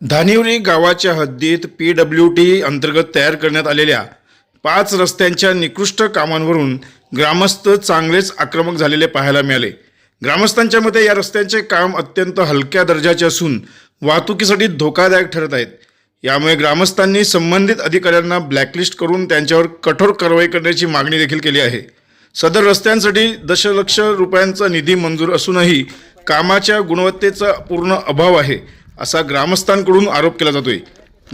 धानिवरी गावाच्या हद्दीत P W T अंतर्गत तयार करण्यात आलेल्या पाच रस्त्यांच्या निकृष्ट कामांवरून ग्रामस्थ चांगलेच आक्रमक झालेले पाहायला मिळाले. ग्रामस्थांच्या मते या रस्त्यांचे काम अत्यंत हलक्या दर्जाचे असून वाहतुकीसाठी धोकादायक ठरत आहेत. यामुळे ग्रामस्थांनी संबंधित अधिकाऱ्यांना ब्लॅकलिस्ट करून त्यांच्यावर कठोर कारवाई करण्याची मागणी देखील केली आहे. सदर रस्त्यांसाठी दशलक्ष रुपयांचा निधी मंजूर असूनही कामाच्या गुणवत्तेचा पूर्ण अभाव आहे. असा ग्रामस्थांकडून आरोप केला जातोय.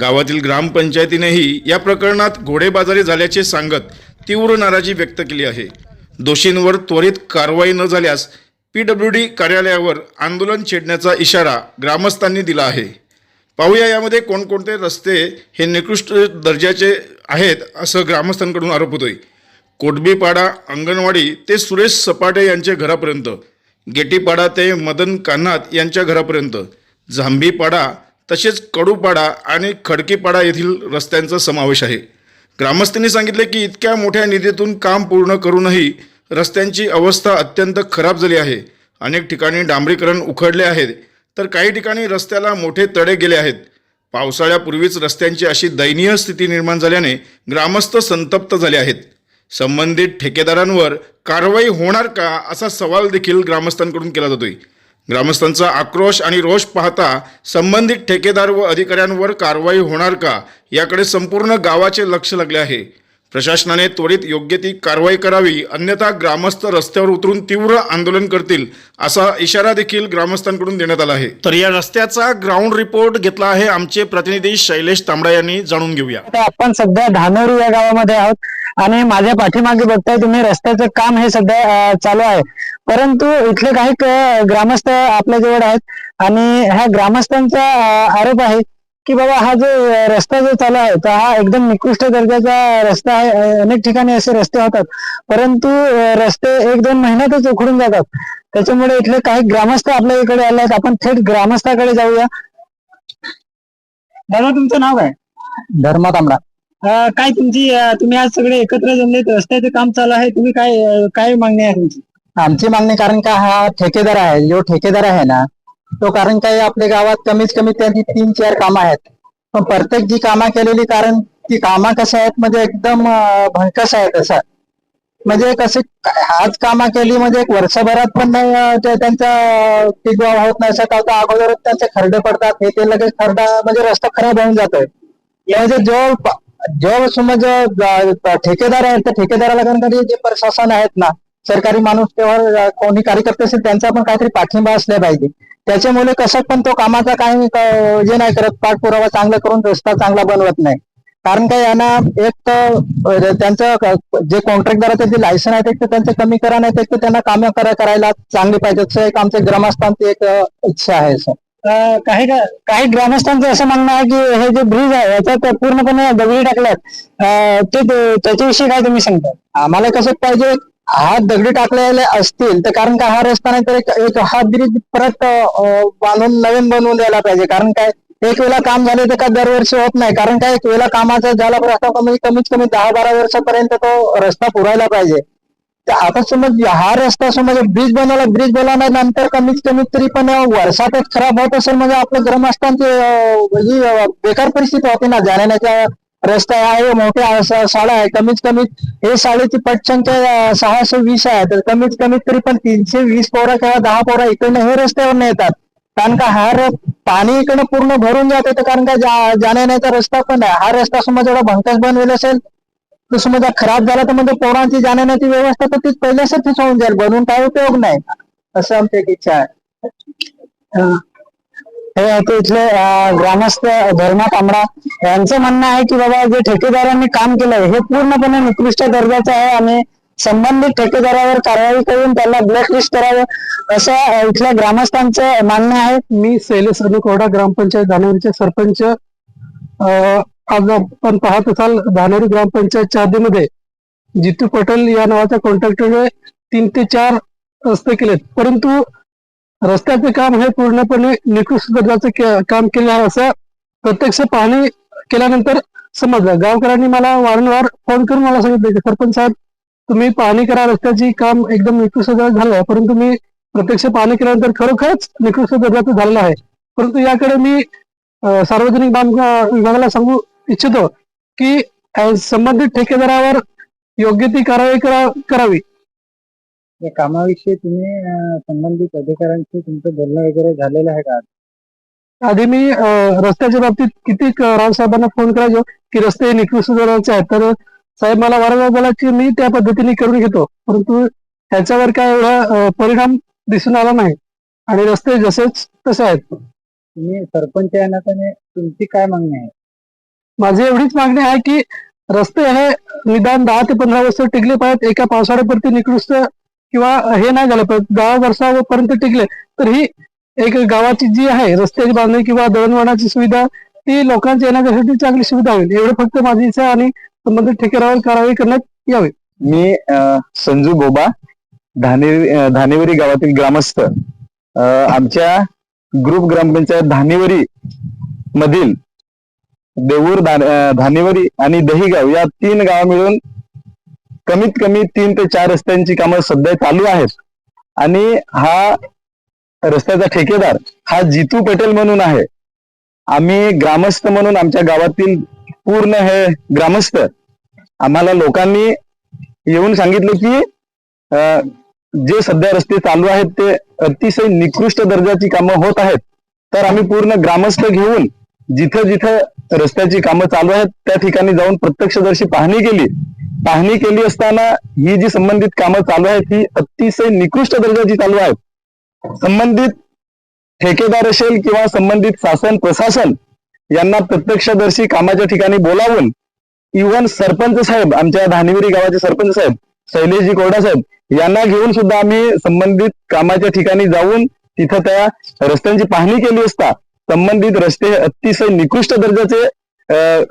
गावातील ग्रामपंचायतीनेही या प्रकरणात घोडेबाजारी झाल्याचे सांगत तीव्र नाराजी व्यक्त केली आहे. दोषींवर त्वरित कारवाई न झाल्यास पी डब्ल्यू डी कार्यालयावर आंदोलन छेडण्याचा इशारा ग्रामस्थांनी दिला आहे. पाहूया यामध्ये कोणकोणते रस्ते हे निकृष्ट दर्जाचे आहेत असं ग्रामस्थांकडून आरोप होतोय. कोटबीपाडा अंगणवाडी ते सुरेश सपाटे यांच्या घरापर्यंत गेटीपाडा ते मदन कान्हात यांच्या घरापर्यंत जांभीपाडा तसेच कडूपाडा आणि खडकीपाडा येथील रस्त्यांचा समावेश आहे. ग्रामस्थांनी सांगितले की इतक्या मोठ्या निधीतून काम पूर्ण करूनही रस्त्यांची अवस्था अत्यंत खराब झाली आहे. अनेक ठिकाणी डांबरीकरण उखडले आहेत तर काही ठिकाणी रस्त्याला मोठे तडे गेले आहेत. पावसाळ्यापूर्वीच रस्त्यांची अशी दयनीय स्थिती निर्माण झाल्याने ग्रामस्थ संतप्त झाले आहेत. संबंधित ठेकेदारांवर कारवाई होणार का असा सवाल देखील ग्रामस्थांकडून केला जातोय. ग्रामस्थांचा आक्रोश आणि रोष पाहता संबंधित ठेकेदार व अधिकाऱ्यांवर कारवाई होणार का याकडे संपूर्ण गावाचे लक्ष लागले आहे. प्रशासनाने त्वरित योग्य ती कारवाई करावी अन्यथा ग्रामस्थ रस्त्यावर उतरून तीव्र आंदोलन करतील असा इशारा देखील ग्रामस्थांकडून देण्यात आला आहे. तर या रस्त्याचा ग्राउंड रिपोर्ट घेतला आहे आमचे प्रतिनिधी शैलेश तांबडा यांनी जाणून घेऊया. आता आपण सध्या धानोरी या गावामध्ये आहोत. आणि माझ्या पाठीमागे बघताय तुम्ही रस्त्याचं काम हे सध्या चालू आहे. परंतु इथले काही ग्रामस्थ आपल्या जवळ आहेत. आणि ह्या ग्रामस्थांचा आरोप आहे की बाबा हा जो रस्ता जो चालू आहे तर हा एकदम निकृष्ट दर्जाचा रस्ता आहे. अनेक ठिकाणी असे रस्ते होतात. परंतु रस्ते एक दोन महिन्यातच उखडून जातात. त्याच्यामुळे इथले काही ग्रामस्थ आपल्या इकडे आले आहेत. आपण थेट ग्रामस्थाकडे जाऊया. दादा तुमचं नाव काय? धर्मा तांबडा. काय तुमची तुम्ही आज सगळे एकत्र जमले रस्त्याचं काम चालू आहे तुम्ही काय काय मागणी आहे तुमची? आमची मागणी कारण का हा ठेकेदार आहे जो ठेकेदार आहे ना तो कारण काय आपल्या गावात कमीत कमी त्यांची तीन चार कामं आहेत. पण प्रत्येक जी कामं केलेली कारण ती कामं कसं आहेत म्हणजे एकदम भंकस आहेत असं. म्हणजे कसे आज कामं केली म्हणजे एक वर्षभरात पण नाही त्यांचा अं, होत नाही असं का अगोदरच त्यांचे खरडे पडतात हे ते लगेच खरडा म्हणजे रस्ता खराब होऊन जातोय. म्हणजे जो जो समज ठेकेदार आहेत त्या ठेकेदाराला कारण जे प्रशासन आहेत ना सरकारी माणूस तेव्हा कोणी कार्यकर्ते असेल त्यांचा पण काहीतरी पाठिंबा असला पाहिजे. त्याच्यामुळे कसं पण तो कामाचा काही हे नाही करत पाठपुरावा चांगला करून रस्ता चांगला बनवत नाही. कारण काय यांना एक तर त्यांचं जे जे कॉन्ट्रॅक्टदाराचं जे लायसन आहे ते तर त्यांचं कमी करा नाही तर त्यांना कामं करायला चांगली पाहिजे असं एक आमच्या ग्रामस्थांची एक इच्छा आहे सर काही काही ग्रामस्थांचं असं म्हणणं आहे की हे जे ब्रिज आहे याच्यात पूर्णपणे दगडी टाकल्यात. ते त्याच्याविषयी काय तुम्ही सांगता? आम्हाला कसं पाहिजे हा दगडी टाकलेले असतील तर कारण का हा रस्ता नाही तर एक हा ब्रिज परत बांधून नवीन बनवून द्यायला पाहिजे. कारण काय एक वेळा काम झाले तर का दरवर्षी होत नाही. कारण काय एक वेळा कामाचा झाला रस्ता कमी कमीत कमी दहा बारा वर्षापर्यंत तो रस्ता पुरायला पाहिजे. आता समज हा रस्ता समज ब्रिज बनवला ब्रिज बनवल्यानंतर कमीत कमीत तरी पण वर्षातच खराब होत असेल म्हणजे आपलं ग्रामस्थांची ही बेकार परिस्थिती होती ना. जाण्याच्या रस्ता आहे मोठ्या शाळा आहे कमीत कमी हे शाळेची पटसंख्या सहाशे वीस आहे. तर कमीत कमीत तरी पण तीनशे वीस पोरं किंवा दहा पोरं इकडनं हे रस्त्यावर येतात कारण का हा पाणी इकडनं पूर्ण भरून जाते. तर कारण का जाण्याचा जाण्यायेण्याचा रस्ता पण आहे. हा रस्ता समज एवढा भंकस बनवेल असेल तर समजा खराब झाला तर म्हणजे पोरांची जाण्याची व्यवस्था तर ती पहिल्यासाठीच होऊन जाईल. बनवून काय उपयोग नाही. असं आमची एक इच्छा आहे. हे. इथले ग्रामस्थ धर्मा तांबडा यांचं म्हणणं आहे की बाबा जे ठेकेदारांनी काम केलंय हे पूर्णपणे निकृष्ट दर्जाचं आहे. आणि संबंधित ठेकेदारावर कारवाई करून त्याला ब्लॅकलिस्ट करावं असं इथल्या ग्रामस्थांचं म्हणणं आहे. मी शैलेश कोरडा ग्रामपंचायत धानोरीचे सरपंच अं, आज आपण पाहत असाल धानोरी ग्रामपंचायतच्या हद्दीमध्ये जितू पटेल या नावाच्या कॉन्ट्रॅक्टरने तीन ते चार रस्ते केलेत. परंतु रस्त्याचे काम हे पूर्णपणे निकृष्ट दर्जाचे काम केले आहे असं प्रत्यक्ष पाहणी केल्यानंतर समजलं. गावकऱ्यांनी मला वारंवार फोन करून मला सांगितलं की सरपंच साहेब तुम्ही पाहणी करा रस्त्याची काम एकदम निकृष्ट झालं आहे. परंतु मी प्रत्यक्ष पाहणी केल्यानंतर खरोखरच निकृष्ट दर्जाचं झालेलं आहे. परंतु याकडे मी सार्वजनिक बांधकाम विभागाला सांगू इच्छितो की संबंधित ठेकेदारावर योग्य ती कारवाई करा- करावी. या कामाविषयी तुम्ही संबंधित अधिकाऱ्यांशी तुमचं बोलणं वगैरे झालेलं आहे का? आधी मी रस्त्याच्या बाबतीत किती राव साहेबांना फोन करायचो की रस्ते निकृष्ट दर्जाचे आहेत. तर साहेब मला वारंवार बोला की मी त्या पद्धतीने करून घेतो. परंतु ह्याच्यावर काय एवढा परिणाम दिसून आला नाही. आणि रस्ते जसेच तसे आहेत. तुम्ही सरपंच या नात्याने तुमची काय मागणी आहे? माझी एवढीच मागणी आहे की रस्ते हे निदान दहा ते पंधरा वर्ष टिकले पाहिजेत. एका पावसाळ्यापर्यंत निकृष्ट किंवा हे नाही झालं पाहिजे. दहा वर्षापर्यंत टिकले तर ही एक गावाची जी आहे रस्त्याची बांधणी किंवा दळणवळणाची सुविधा ती लोकांच्या येण्यासाठी चांगली सुविधा होईल. एवढं फक्त माझी इच्छा आणि संबंधित ठेकेदारावर कारवाई करण्यात यावी. मी अ, संजू बोबा धाने धानेवरी गावातील ग्रामस्थ. आमच्या ग्रुप ग्रामपंचायत धानेवरी मधील देऊर धानेवरी आणि दहीगाव या तीन गाव मिळून कमीत कमी तीन ते चार रस्त्यांची कामं सध्या चालू आहेत. आणि हा रस्त्याचा ठेकेदार हा जितू पटेल म्हणून आहे. आम्ही ग्रामस्थ म्हणून आमच्या गावातील पूर्ण हे ग्रामस्थ आम्हाला लोकांनी येऊन सांगितलं की जे सध्या रस्ते चालू आहेत ते अतिशय निकृष्ट दर्जाची कामं होत आहेत. तर आम्ही पूर्ण ग्रामस्थ घेऊन जिथं जिथं रस्त्याची कामं चालू आहेत. त्या ठिकाणी जाऊन प्रत्यक्षदर्शी पाहणी केली. पाहणी केली असताना ही जी संबंधित कामं चालू आहेत ही अतिशय निकृष्ट दर्जाची चालू आहेत. संबंधित ठेकेदार असेल किंवा संबंधित शासन प्रशासन यांना प्रत्यक्षदर्शी कामाच्या ठिकाणी बोलावून इव्हन सरपंच साहेब आमच्या धानिवरी गावाचे सरपंच साहेब शैलेशजी कोरडा साहेब यांना घेऊन सुद्धा आम्ही संबंधित कामाच्या ठिकाणी जाऊन तिथं त्या रस्त्यांची पाहणी केली असता संबंधित रस्ते अतिशय निकृष्ट दर्जाचे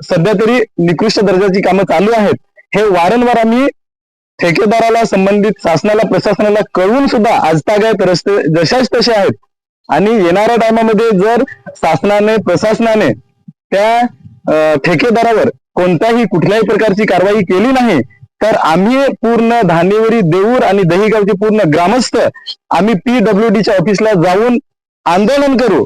सध्या तरी निकृष्ट दर्जाची कामं चालू आहेत. हे वारंवार आम्ही ठेकेदाराला संबंधित शासनाला प्रशासनाला कळवून सुद्धा आजतागायत रस्ते जशाच तसे आहेत. आणि येणाऱ्या टायमामध्ये जर शासनाने प्रशासनाने त्या ठेकेदारावर कोणत्याही कुठल्याही प्रकारची कारवाई केली नाही तर आम्ही पूर्ण धानेवरी देऊर आणि दहीगावचे पूर्ण ग्रामस्थ आम्ही पीडब्ल्यू च्या ऑफिसला जाऊन आंदोलन करू.